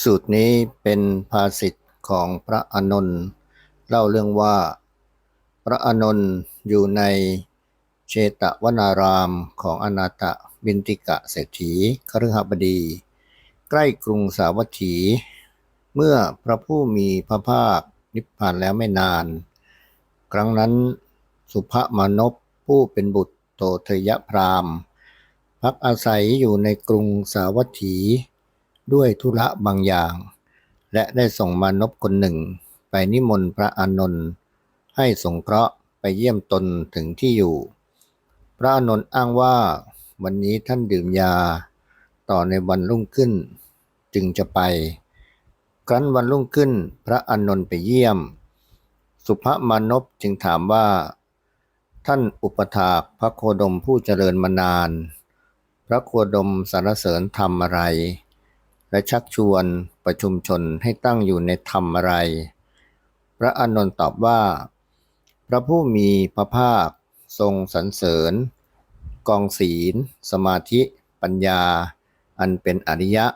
สูตรนี้เป็นภาษิตของพระอานนท์เล่าเรื่องว่า พระอานนท์อยู่ในเชตวนารามของอนาถบินติกะเศรษฐีคฤหบดี ใกล้กรุงสาวัตถี เมื่อพระผู้มีพระภาคนิพพานแล้วไม่นาน ครั้งนั้นสุภมานพผู้เป็นบุตรโตเทยพรามพักอาศัยอยู่ในกรุงสาวัตถี ด้วยธุระบางอย่าง และได้ส่งมานพคนหนึ่ง ไปนิมนต์พระอานนท์ให้สงเคราะห์ไปเยี่ยมตนถึงที่อยู่ พระอานนท์อ้างว่าวันนี้ท่านดื่มยา ต่อในวันรุ่งขึ้น จึงจะไป ครั้นวันรุ่งขึ้นพระอานนท์ไปเยี่ยม สุภมานพจึงถามว่า ท่านอุปถากพระโคดมผู้เจริญมานาน พระโคดมสรรเสริญธรรมอะไร และชักชวนประชุมชนให้ตั้งอยู่ในธรรมอะไร พระอานนท์ตอบว่า พระผู้มีพระภาค ทรงสรรเสริญ กองศีล สมาธิ ปัญญา อันเป็นอริยะ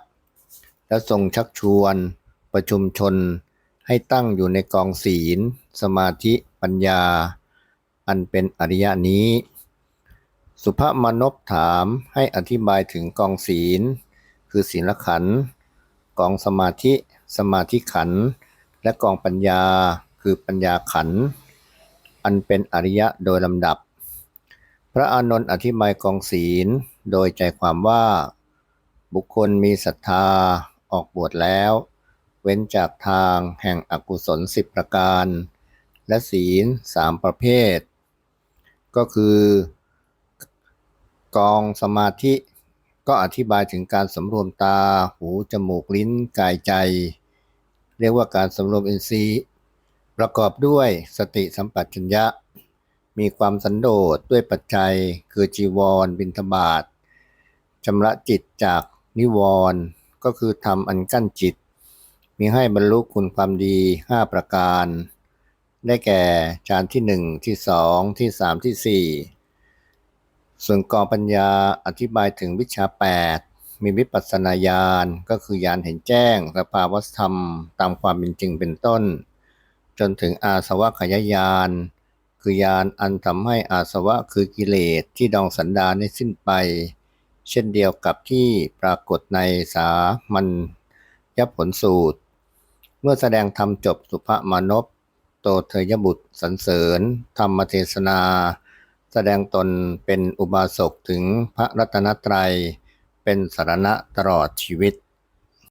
และทรงชักชวนประชุมชนให้ตั้งอยู่ในกองศีล สมาธิ ปัญญา อันเป็นอริยะนี้ สุภมนพถามให้อธิบายถึงกองศีล คือศีลขันธ์กองสมาธิสมาธิขันธ์และกองปัญญาคือปัญญาขันธ์อันเป็นอริยะโดยลำดับ พระอานนท์อธิบายกองศีลโดยใจความว่า บุคคลมีศรัทธาออกบวชแล้ว เว้นจากทางแห่งอกุศลสิบประการ และศีลสามประเภท ก็คือ กองสมาธิ ก็อธิบายถึงการสำรวมตา หู จมูก ลิ้น กายใจ เรียกว่าการสำรวมอินทรีย์ ประกอบด้วยสติสัมปชัญญะ มีความสันโดษด้วยปัจจัย คือจีวร บิณฑบาตชำระจิตจากนิวรณ์ก็คือทำอันกั้นจิต มีให้บรรลุคุณความดี 5 ประการ ได้แก่ฌานที่ 1 ที่ 2 ที่ 3 ที่ 4 ส่วนกองปัญญาอธิบายถึงวิชา 8 มีวิปัสสนาญาณก็คือญาณเห็นแจ้งสภาวธรรมตามความเป็นจริงเป็นต้น จนถึงอาสวะขยายาน คือญาณอันทำให้อาสวะคือกิเลสที่ดองสันดานให้สิ้นไป เช่นเดียวกับที่ปรากฏในสามัญยผลสูตร เมื่อแสดงธรรมจบสุภมานพโตเทยบุตรสรรเสริญ ธรรมเทศนา แสดงตนเป็นอุบาสกถึงพระรัตนตรัย เป็นสารณะตลอดชีวิต